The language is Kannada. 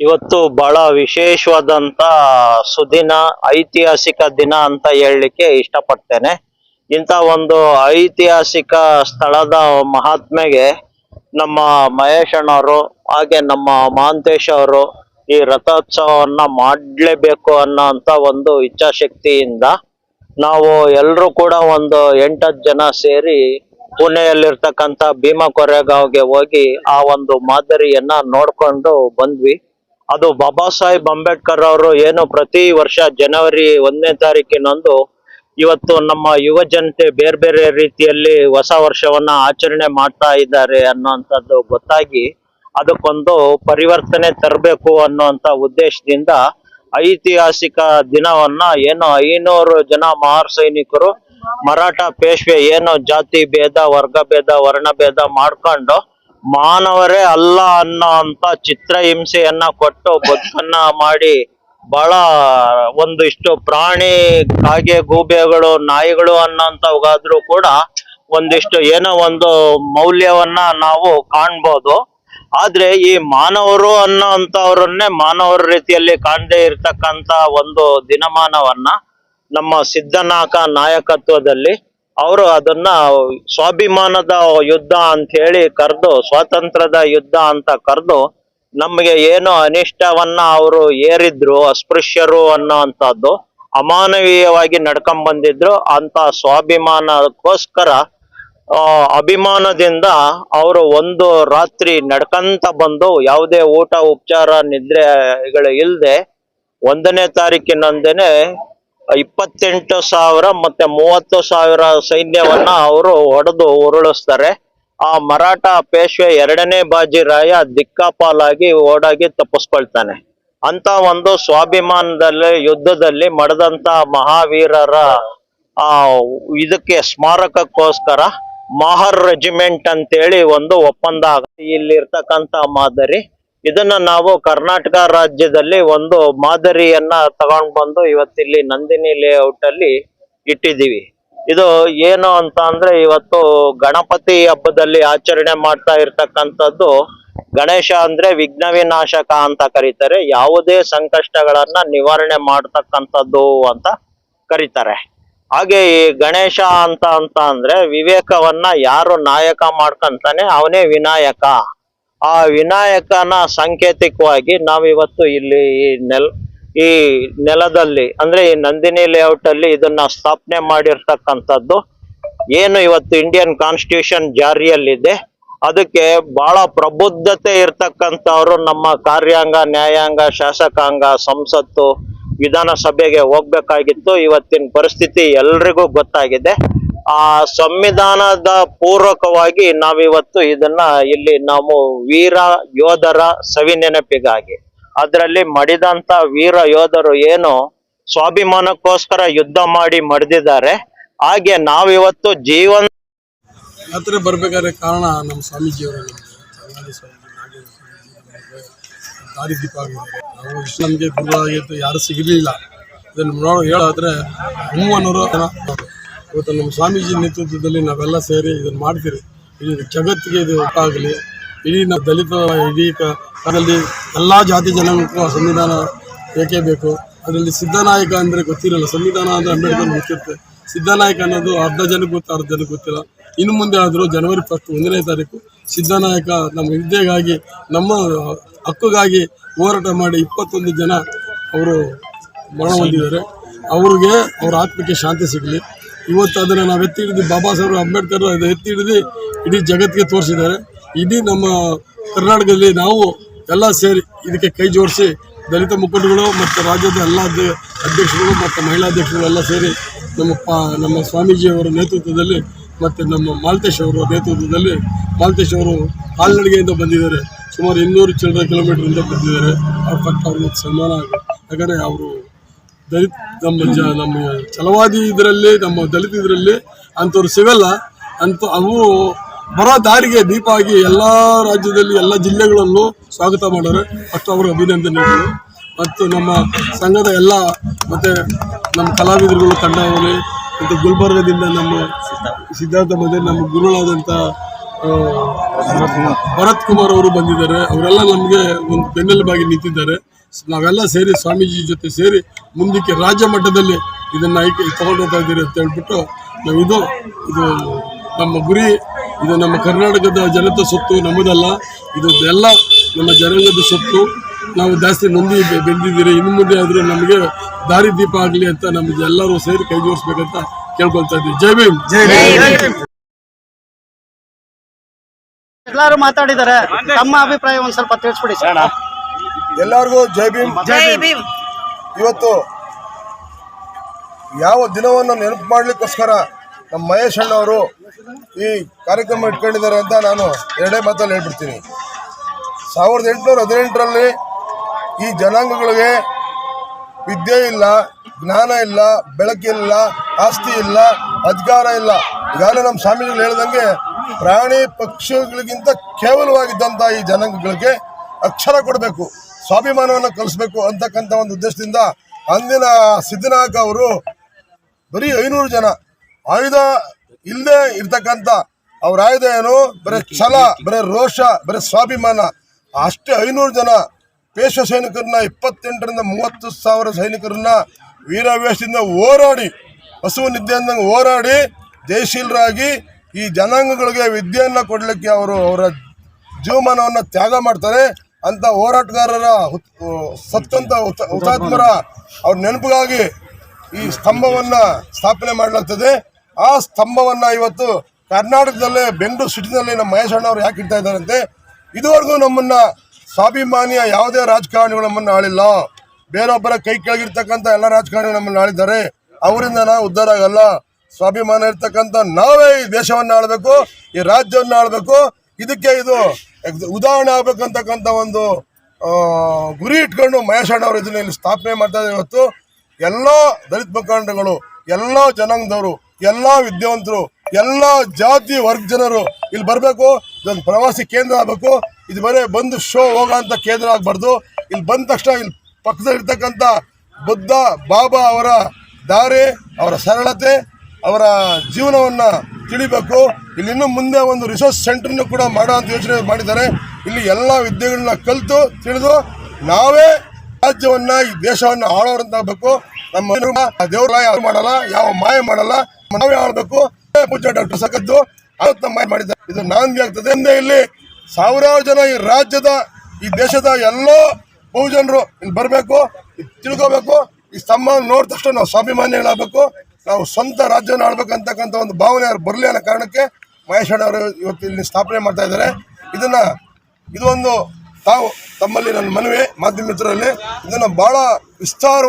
ಇವತ್ತು ಬಹಳ ವಿಶೇಷವಾದಂತ ಸುದಿನ, ಐತಿಹಾಸಿಕ ದಿನ ಅಂತ ಹೇಳಲಿಕ್ಕೆ ಇಷ್ಟಪಡ್ತೇನೆ. ಇಂಥ ಒಂದು ಐತಿಹಾಸಿಕ ಸ್ಥಳದ ಮಹಾತ್ಮೆಗೆ ನಮ್ಮ ಮಹೇಶ್ ಅಣ್ಣವರು, ಹಾಗೆ ನಮ್ಮ ಮಹಾಂತೇಶ್ ಅವರು ಈ ರಥೋತ್ಸವವನ್ನು ಮಾಡಲೇಬೇಕು ಅನ್ನೋ ಅಂತ ಒಂದು ಇಚ್ಛಾಶಕ್ತಿಯಿಂದ ನಾವು ಎಲ್ಲರೂ ಕೂಡ ಒಂದು ಎಂಟತ್ತು ಜನ ಸೇರಿ ಪುಣೆಯಲ್ಲಿರ್ತಕ್ಕಂಥ ಭೀಮಾ ಕೊರೆಗಾವ್ಗೆ ಹೋಗಿ ಆ ಒಂದು ಮಾದರಿಯನ್ನ ನೋಡ್ಕೊಂಡು ಬಂದ್ವಿ. ಅದು ಬಾಬಾ ಸಾಹೇಬ್ ಅಂಬೇಡ್ಕರ್ ಅವರು ಏನು ಪ್ರತಿ ವರ್ಷ ಜನವರಿ ಒಂದನೇ ತಾರೀಕಿನಂದು ಇವತ್ತು ನಮ್ಮ ಯುವ ಜನತೆ ಬೇರೆ ಬೇರೆ ರೀತಿಯಲ್ಲಿ ಹೊಸ ವರ್ಷವನ್ನ ಆಚರಣೆ ಮಾಡ್ತಾ ಇದ್ದಾರೆ ಅನ್ನೋಂಥದ್ದು ಗೊತ್ತಾಗಿ ಅದಕ್ಕೊಂದು ಪರಿವರ್ತನೆ ತರಬೇಕು ಅನ್ನುವಂತ ಉದ್ದೇಶದಿಂದ ಐತಿಹಾಸಿಕ ದಿನವನ್ನ ಏನು ಐನೂರು ಜನ ಮಹಾರ್ ಸೈನಿಕರು ಮರಾಠ ಪೇಶ್ವೆ ಏನು ಜಾತಿ ಭೇದ, ವರ್ಗ ಭೇದ, ವರ್ಣ ಭೇದ ಮಾಡ್ಕೊಂಡು ಮಾನವರೇ ಅಲ್ಲ ಅನ್ನೋ ಅಂತ ಚಿತ್ರಹಿಂಸೆಯನ್ನ ಕೊಟ್ಟು ಬದುಕನ್ನ ಮಾಡಿ ಬಹಳ ಒಂದಿಷ್ಟು ಪ್ರಾಣಿ, ಕಾಗೆ, ಗೂಬೆಗಳು, ನಾಯಿಗಳು ಅನ್ನೋಂಥವಾದ್ರೂ ಕೂಡ ಒಂದಿಷ್ಟು ಏನೋ ಒಂದು ಮೌಲ್ಯವನ್ನ ನಾವು ಕಾಣ್ಬೋದು. ಆದ್ರೆ ಈ ಮಾನವರು ಅನ್ನೋ ಅಂತವ್ರನ್ನೇ ಮಾನವರ ರೀತಿಯಲ್ಲಿ ಕಾಣದೇ ಇರ್ತಕ್ಕಂತ ಒಂದು ದಿನಮಾನವನ್ನ ನಮ್ಮ ಸಿದ್ಧನಾಕ ನಾಯಕತ್ವದಲ್ಲಿ ಅವರು ಅದನ್ನ ಸ್ವಾಭಿಮಾನದ ಯುದ್ಧ ಅಂತ ಹೇಳಿ ಕರೆದು, ಸ್ವಾತಂತ್ರ್ಯದ ಯುದ್ಧ ಅಂತ ಕರೆದು ನಮಗೆ ಏನು ಅನಿಷ್ಟವನ್ನ ಅವರು ಏರಿದ್ರು, ಅಸ್ಪೃಶ್ಯರು ಅನ್ನೋ ಅಂತದ್ದು ಅಮಾನವೀಯವಾಗಿ ನಡ್ಕೊಂಡ್ ಬಂದಿದ್ರು ಅಂತ ಸ್ವಾಭಿಮಾನಕ್ಕೋಸ್ಕರ ಅಭಿಮಾನದಿಂದ ಅವರು ಒಂದು ರಾತ್ರಿ ನಡ್ಕಂತ ಬಂದು ಯಾವುದೇ ಊಟ, ಉಪಚಾರ ನಿದ್ರೆಗಳು ಇಲ್ಲದೆ ಒಂದನೇ ತಾರೀಕಿನಂದೇನೆ ಇಪ್ಪತ್ತೆಂಟು ಸಾವಿರ ಮತ್ತೆ ಮೂವತ್ತು ಸಾವಿರ ಸೈನ್ಯವನ್ನ ಅವರು ಹೊಡೆದು ಉರುಳಿಸ್ತಾರೆ. ಆ ಮರಾಠ ಪೇಶ್ವೆ ಎರಡನೇ ಬಾಜಿರಾಯ ದಿಕ್ಕಾಪಾಲಾಗಿ ಓಡಾಗಿ ತಪ್ಪಿಸ್ಕೊಳ್ತಾನೆ. ಅಂತ ಒಂದು ಸ್ವಾಭಿಮಾನದಲ್ಲಿ ಯುದ್ಧದಲ್ಲಿ ಮಡದಂತ ಮಹಾವೀರರ, ಆ, ಇದಕ್ಕೆ ಸ್ಮಾರಕಕ್ಕೋಸ್ಕರ ಮಹರ್ ರೆಜಿಮೆಂಟ್ ಅಂತೇಳಿ ಒಂದು ಒಪ್ಪಂದ ಇಲ್ಲಿರ್ತಕ್ಕಂಥ ಮಾದರಿ ಇದನ್ನ ನಾವು ಕರ್ನಾಟಕ ರಾಜ್ಯದಲ್ಲಿ ಒಂದು ಮಾದರಿಯನ್ನ ತಗೊಂಡ್ ಬಂದು ಇವತ್ತಿಲ್ಲಿ ನಂದಿನಿ ಲೇಔಟ್ ಅಲ್ಲಿ ಇಟ್ಟಿದ್ದೀವಿ. ಇದು ಏನು ಅಂತ ಅಂದ್ರೆ ಇವತ್ತು ಗಣಪತಿ ಹಬ್ಬದಲ್ಲಿ ಆಚರಣೆ ಮಾಡ್ತಾ ಇರ್ತಕ್ಕಂಥದ್ದು ಗಣೇಶ ಅಂದ್ರೆ ವಿಘ್ನ ವಿನಾಶಕ ಅಂತ ಕರೀತಾರೆ. ಯಾವುದೇ ಸಂಕಷ್ಟಗಳನ್ನ ನಿವಾರಣೆ ಮಾಡ್ತಕ್ಕಂಥದ್ದು ಅಂತ ಕರೀತಾರೆ. ಹಾಗೆ ಈ ಗಣೇಶ ಅಂತ ಅಂತ ಅಂದ್ರೆ ವಿವೇಕವನ್ನ ಯಾರು ನಾಯಕ ಮಾಡ್ಕೊಂತಾನೆ ಅವನೇ ವಿನಾಯಕ. ಆ ವಿನಾಯಕನ ಸಾಂಕೇತಿಕವಾಗಿ ನಾವಿವತ್ತು ಇಲ್ಲಿ ಈ ನೆಲ್, ಈ ನೆಲದಲ್ಲಿ, ಅಂದ್ರೆ ಈ ನಂದಿನಿ ಲೇಔಟ್ ಅಲ್ಲಿ ಇದನ್ನ ಸ್ಥಾಪನೆ ಮಾಡಿರ್ತಕ್ಕಂಥದ್ದು ಏನು ಇವತ್ತು ಇಂಡಿಯನ್ ಕಾನ್ಸ್ಟಿಟ್ಯೂಷನ್ ಜಾರಿಯಲ್ಲಿದೆ. ಅದಕ್ಕೆ ಬಹಳ ಪ್ರಬುದ್ಧತೆ ಇರ್ತಕ್ಕಂಥವ್ರು ನಮ್ಮ ಕಾರ್ಯಾಂಗ, ನ್ಯಾಯಾಂಗ, ಶಾಸಕಾಂಗ, ಸಂಸತ್ತು, ವಿಧಾನಸಭೆಗೆ ಹೋಗ್ಬೇಕಾಗಿತ್ತು. ಇವತ್ತಿನ ಪರಿಸ್ಥಿತಿ ಎಲ್ರಿಗೂ ಗೊತ್ತಾಗಿದೆ. ಆ ಸಂವಿಧಾನದ ಪೂರ್ವಕವಾಗಿ ನಾವಿವತ್ತು ಇದನ್ನ ಇಲ್ಲಿ ನಾವು ವೀರ ಯೋಧರ ಸವಿ ನೆನಪಿಗಾಗಿ, ಅದರಲ್ಲಿ ಮಡಿದಂತ ವೀರ ಯೋಧರು ಏನು ಸ್ವಾಭಿಮಾನಕ್ಕೋಸ್ಕರ ಯುದ್ಧ ಮಾಡಿ ಮಡಿದಿದ್ದಾರೆ, ಹಾಗೆ ನಾವಿವತ್ತು ಜೀವನ ಯಾತ್ರೆ ಬರ್ಬೇಕಾದ್ರೆ ಕಾರಣ ನಮ್ಮ ಸ್ವಾಮೀಜಿಯವರು ದಾರಿ ದೀಪ ನಾವು ಯಾರು ಸಿಗಲಿಲ್ಲ. ಇದನ್ನು ನೋಡೋ ಹೇಳಾದ್ರೆ ಮೂವನ್ನೂರು ಇವತ್ತು ನಮ್ಮ ಸ್ವಾಮೀಜಿ ನೇತೃತ್ವದಲ್ಲಿ ನಾವೆಲ್ಲ ಸೇರಿ ಇದನ್ನು ಮಾಡ್ತೀರಿ. ಇಡೀ ಜಗತ್ತಿಗೆ ಇದು ಆಗಲಿ ಇಡೀ ನಮ್ಮ ದಲಿತ ಇಡೀ ಅದರಲ್ಲಿ ಎಲ್ಲ ಜಾತಿ ಜನಾಂಗಕ್ಕೂ ಸಂವಿಧಾನ ಬೇಕೇ ಬೇಕು? ಅದರಲ್ಲಿ ಸಿದ್ಧನಾಯಕ ಅಂದರೆ ಗೊತ್ತಿರಲ್ಲ. ಸಂವಿಧಾನ ಅಂದರೆ ಅಂಬೇಡ್ಕರ್ ಗೊತ್ತಿರುತ್ತೆ. ಸಿದ್ಧನಾಯಕ ಅನ್ನೋದು ಅರ್ಧ ಜನಕ್ಕೆ ಗೊತ್ತು, ಅರ್ಧ ಜನಕ್ಕೆ ಗೊತ್ತಿಲ್ಲ. ಇನ್ನು ಮುಂದೆ ಆದರೂ ಜನವರಿ ಫಸ್ಟ್ ಒಂದನೇ ತಾರೀಕು ಸಿದ್ಧನಾಯಕ ನಮ್ಮ ವಿದ್ಯೆಗಾಗಿ, ನಮ್ಮ ಹಕ್ಕುಗಾಗಿ ಹೋರಾಟ ಮಾಡಿ ಇಪ್ಪತ್ತೊಂದು ಜನ ಅವರು ಮರಣ ಹೊಂದಿದ್ದಾರೆ. ಅವ್ರಿಗೆ ಅವ್ರ ಆತ್ಮಕ್ಕೆ ಶಾಂತಿ ಸಿಗಲಿ. ಇವತ್ತು ಅದನ್ನು ನಾವು ಎತ್ತಿ ಹಿಡಿದು ಬಾಬಾ ಸಾಹೇಬ್ ಅಂಬೇಡ್ಕರ್ ಅದು ಎತ್ತಿ ಹಿಡಿದು ಇಡೀ ಜಗತ್ತಿಗೆ ತೋರಿಸಿದ್ದಾರೆ. ಇಡೀ ನಮ್ಮ ಕರ್ನಾಟಕದಲ್ಲಿ ನಾವು ಎಲ್ಲ ಸೇರಿ ಇದಕ್ಕೆ ಕೈ ಜೋಡಿಸಿ ದಲಿತ ಮುಖಂಡಗಳು ಮತ್ತು ರಾಜ್ಯದ ಎಲ್ಲ ಅಧ್ಯಕ್ಷರು ಮತ್ತು ಮಹಿಳಾ ಅಧ್ಯಕ್ಷರು ಎಲ್ಲ ಸೇರಿ ನಮ್ಮ ಪಾ, ನಮ್ಮ ಸ್ವಾಮೀಜಿಯವರ ನೇತೃತ್ವದಲ್ಲಿ ಮತ್ತು ನಮ್ಮ ಮಾಲ್ತೇಶ್ ಅವರ ನೇತೃತ್ವದಲ್ಲಿ ಮಾಲ್ತೇಶ್ ಅವರು ಕಾಲ್ನಡಿಗೆಯಿಂದ ಬಂದಿದ್ದಾರೆ. ಸುಮಾರು ಇನ್ನೂರು ಚಿಲ್ಲರೆ ಕಿಲೋಮೀಟರಿಂದ ಬಂದಿದ್ದಾರೆ. ಅವ್ರ ಪಕ್ಕ ಅವ್ರಿಗೆ ಸನ್ಮಾನ ಯಾಕಂದರೆ ಅವರು ದಲಿತ, ನಮ್ಮ ಜ, ನಮ್ಮ ಛಲವಾದಿ ಇದರಲ್ಲಿ, ನಮ್ಮ ದಲಿತ ಇದರಲ್ಲಿ ಅಂಥವ್ರು ಸಿಗಲ್ಲ. ಅಂತ ಅವು ಬರೋ ದಾರಿಗೆ ದೀಪ ಆಗಿ ಎಲ್ಲ ರಾಜ್ಯದಲ್ಲಿ ಎಲ್ಲ ಜಿಲ್ಲೆಗಳಲ್ಲೂ ಸ್ವಾಗತ ಮಾಡೋರು. ಫಸ್ಟ್ ಅವ್ರಿಗೆ ಅಭಿನಂದನೆಗಳು ಮತ್ತು ನಮ್ಮ ಸಂಘದ ಎಲ್ಲ, ಮತ್ತು ನಮ್ಮ ಕಲಾವಿದರುಗಳು ತಂಡವರಲ್ಲಿ ಮತ್ತು ಗುಲ್ಬರ್ಗದಿಂದ ನಮ್ಮ ಸಿದ್ಧಾರ್ಥ ಮಧ್ಯೆ ನಮ್ಮ ಗುರುಗಳಾದಂಥ ಭರತ್ ಕುಮಾರ್ ಅವರು ಬಂದಿದ್ದಾರೆ. ಅವರೆಲ್ಲ ನಮಗೆ ಒಂದು ಬೆನ್ನೆಲುಬಾಗಿ ನಿಂತಿದ್ದಾರೆ. ನಾವೆಲ್ಲ ಸೇರಿ ಸ್ವಾಮೀಜಿ ಜೊತೆ ಸೇರಿ ಮುಂದಕ್ಕೆ ರಾಜ್ಯ ಮಟ್ಟದಲ್ಲಿ ಇದನ್ನ ಆಯ್ಕೆ ತಗೊಂಡು ಹೋಗ್ತಾ ಇದ್ದೀರಿ ಅಂತ ಹೇಳ್ಬಿಟ್ಟು ನಾವು ಇದು ಇದು ನಮ್ಮ ಗುರಿ ಇದು ನಮ್ಮ ಕರ್ನಾಟಕದ ಜನತೆ ಸೊತ್ತು ನಮ್ಮದಲ್ಲ. ಇದು ಎಲ್ಲ ನಮ್ಮ ಜನಾಂಗದ ಸೊತ್ತು. ನಾವು ಜಾಸ್ತಿ ನೊಂದಿ ಬೆಳೆದಿದ್ದೀರಿ. ಇನ್ನು ಮುಂದೆ ಆದರೂ ನಮಗೆ ದಾರಿ ದೀಪ ಆಗಲಿ ಅಂತ ನಮಗೆ ಎಲ್ಲರೂ ಸೇರಿ ಕೈ ಜೋಡಿಸ್ಬೇಕಂತ ಕೇಳ್ಕೊಳ್ತಾ ಇದ್ದೀವಿ. ಜೈ ಭೀಮ್! ಜೈ ಎಲ್ಲಾರು ಮಾತಾಡಿದ್ದಾರೆ ತಮ್ಮ ಅಭಿಪ್ರಾಯ ಒಂದು ಸ್ವಲ್ಪ ತಿಳಿಸ್ಬಿಡಿ ಸರ್. ಎಲ್ಲರಿಗೂ ಜೈ ಭೀಮ್. ಜೈ ಭೀಮ್. ಇವತ್ತು ಯಾವ ದಿನವನ್ನು ನೆನಪು ಮಾಡಲಿಕ್ಕೋಸ್ಕರ ನಮ್ಮ ಮಹೇಶ್ ಅಣ್ಣವರು ಈ ಕಾರ್ಯಕ್ರಮ ಇಟ್ಕೊಂಡಿದ್ದಾರೆ ಅಂತ ನಾನು ಎರಡೇ ಮಾತಲ್ಲಿ ಹೇಳ್ಬಿಡ್ತೀನಿ. ಸಾವಿರದ ಎಂಟುನೂರ ಹದಿನೆಂಟರಲ್ಲಿ ಈ ಜನಾಂಗಗಳಿಗೆ ವಿದ್ಯೆ ಇಲ್ಲ ಜ್ಞಾನ ಇಲ್ಲ ಬೆಳಕಿಲ್ಲ ಆಸ್ತಿ ಇಲ್ಲ ಅಧಿಕಾರ ಇಲ್ಲ. ಈಗಾಗಲೇ ನಮ್ಮ ಸ್ವಾಮಿಗಳು ಹೇಳ್ದಂಗೆ ಪ್ರಾಣಿ ಪಕ್ಷಿಗಳಿಗಿಂತ ಕೇವಲವಾಗಿದ್ದಂಥ ಈ ಜನಾಂಗಗಳಿಗೆ ಅಕ್ಷರ ಕೊಡಬೇಕು ಸ್ವಾಭಿಮಾನವನ್ನು ಕಲಿಸ್ಬೇಕು ಅಂತಕ್ಕಂಥ ಒಂದು ಉದ್ದೇಶದಿಂದ ಅಂದಿನ ಸಿದ್ದನಾಯಕ ಅವರು ಬರೀ ಐನೂರು ಜನ. ಆಯುಧ ಇಲ್ಲದೆ ಇರ್ತಕ್ಕಂಥ ಅವ್ರ ಆಯುಧ ಏನು? ಬರೀ ಛಲ ಬರೀ ರೋಷ ಬರೀ ಸ್ವಾಭಿಮಾನ. ಅಷ್ಟೇ ಐನೂರು ಜನ ಪೇಶ ಸೈನಿಕರನ್ನ ಇಪ್ಪತ್ತೆಂಟರಿಂದ ಮೂವತ್ತು ಸಾವಿರ ಸೈನಿಕರನ್ನ ವೀರಾವೇಶದಿಂದ ಹೋರಾಡಿ ಹಸುವು ನಿದ್ದೆಯಿಂದ ಅಂದಂಗೆ ಹೋರಾಡಿ ಜಯಶೀಲರಾಗಿ ಈ ಜನಾಂಗಗಳಿಗೆ ವಿದ್ಯೆಯನ್ನು ಕೊಡಲಿಕ್ಕೆ ಅವರು ಅವರ ಜೀವಮಾನವನ್ನು ತ್ಯಾಗ ಮಾಡ್ತಾರೆ. ಅಂತ ಹೋರಾಟಗಾರರ ಸತ್ತಂತ ಹುತ- ಹುತಾತ್ಮರ ಅವ್ರ ನೆನಪಿಗಾಗಿ ಈ ಸ್ತಂಭವನ್ನ ಸ್ಥಾಪನೆ ಮಾಡಲಾಗ್ತದೆ. ಆ ಸ್ತಂಭವನ್ನ ಇವತ್ತು ಕರ್ನಾಟಕದಲ್ಲೇ ಬೆಂಗಳೂರು ಸಿಟಿನಲ್ಲಿ ನಮ್ಮ ಮಹೇಶ್ ಅಣ್ಣವ್ರು ಯಾಕೆ ಇಡ್ತಾ ಇದ್ದಾರಂತೆ? ಇದುವರೆಗೂ ನಮ್ಮನ್ನ ಸ್ವಾಭಿಮಾನಿಯ ಯಾವುದೇ ರಾಜಕಾರಣಿಗಳು ನಮ್ಮನ್ನ ಆಳಿಲ್ಲ. ಬೇರೊಬ್ಬರ ಕೈ ಕೆಳಗಿರ್ತಕ್ಕಂಥ ಎಲ್ಲ ರಾಜಕಾರಣಿಗಳು ನಮ್ಮನ್ನ ಆಳಿದ್ದಾರೆ. ಅವರಿಂದ ನಾವು ಉದ್ಧಾರ ಆಗಲ್ಲ. ಸ್ವಾಭಿಮಾನ ಇರ್ತಕ್ಕಂಥ ನಾವೇ ಈ ದೇಶವನ್ನ ಆಳ್ಬೇಕು ಈ ರಾಜ್ಯವನ್ನ ಆಳ್ಬೇಕು. ಇದಕ್ಕೆ ಇದು ಉದಾಹರಣೆ ಆಗ್ಬೇಕಂತಕ್ಕಂಥ ಒಂದು ಗುರಿ ಇಟ್ಕೊಂಡು ಮಹೇಶ್ ಅಣ್ಣವರು ಇದನ್ನ ಇಲ್ಲಿ ಸ್ಥಾಪನೆ ಮಾಡ್ತಾ ಇದ್ದಾರೆ ಇವತ್ತು. ಎಲ್ಲ ದಲಿತ ಮುಖಂಡಗಳು, ಎಲ್ಲ ಜನಾಂಗದವರು, ಎಲ್ಲ ವಿದ್ಯಾವಂತರು, ಎಲ್ಲ ಜಾತಿ ವರ್ಗ ಜನರು ಇಲ್ಲಿ ಬರಬೇಕು. ಇದೊಂದು ಪ್ರವಾಸಿ ಕೇಂದ್ರ ಆಗಬೇಕು. ಇದು ಬರೀ ಬಂದು ಶೋ ಹೋಗೋಂಥ ಕೇಂದ್ರ ಆಗಬಾರ್ದು. ಇಲ್ಲಿ ಬಂದ ತಕ್ಷಣ ಇಲ್ಲಿ ಪಕ್ಕದಲ್ಲಿರ್ತಕ್ಕಂಥ ಬುದ್ಧ ಬಾಬಾ ಅವರ ದಾರಿ, ಅವರ ಸರಳತೆ, ಅವರ ಜೀವನವನ್ನ ತಿಳಿಬೇಕು. ಇಲ್ಲಿ ಇನ್ನು ಮುಂದೆ ಒಂದು ರಿಸೋರ್ಸ್ ಸೆಂಟರ್ನು ಕೂಡ ಮಾಡೋ ಅಂತ ಯೋಚನೆ ಮಾಡಿದ್ದಾರೆ. ಇಲ್ಲಿ ಎಲ್ಲ ವಿದ್ಯೆಗಳನ್ನ ಕಲಿತು ತಿಳಿದು ನಾವೇ ರಾಜ್ಯವನ್ನ, ಈ ದೇಶವನ್ನ ಆಳೋರಂತಾಗಬೇಕು ನಮ್ಮ ದೇವ್ರ ಯಾರು ಮಾಡಲ್ಲ, ಯಾವ ಮಾಯ ಮಾಡಲ್ಲ. ನಾವೇ ಆಳ್ಬೇಕು. ಡಾಕ್ಟರ್ ಸಕದ್ದು ಅವತ್ತು ಮಾಯ ಮಾಡಿದ್ದಾರೆ. ಇದು ನಾಂದಿ ಆಗ್ತದೆ. ಹಿಂದೆ ಇಲ್ಲಿ ಸಾವಿರಾರು ಜನ ಈ ರಾಜ್ಯದ, ಈ ದೇಶದ ಎಲ್ಲೋ ಬಹುಜನರು ಇಲ್ಲಿ ಬರಬೇಕು. ತಿಳ್ಕೋಬೇಕು. ಈ ಸ್ತಂಭ ನೋಡಿದ ತಕ್ಷಣ ನಾವು ಸ್ವಾಭಿಮಾನಿಗಳಾಗಬೇಕು. ನಾವು ಸ್ವಂತ ರಾಜ್ಯವನ್ನು ಆಳ್ಬೇಕಂತಕ್ಕಂಥ ಒಂದು ಭಾವನೆ ಬರಲಿ ಅನ್ನೋ ಕಾರಣಕ್ಕೆ ಮಹೇಶ್ ಅಣ್ಣ ಅವರು ಇವತ್ತು ಇಲ್ಲಿ ಸ್ಥಾಪನೆ ಮಾಡ್ತಾ ಇದ್ದಾರೆ. ಇದನ್ನ ಇದು ಒಂದು ತಾವು ತಮ್ಮಲ್ಲಿ ನನ್ನ ಮನವಿ, ಮಾಧ್ಯಮ ಮಿತ್ರರಲ್ಲಿ ಇದನ್ನ ಬಹಳ ವಿಸ್ತಾರ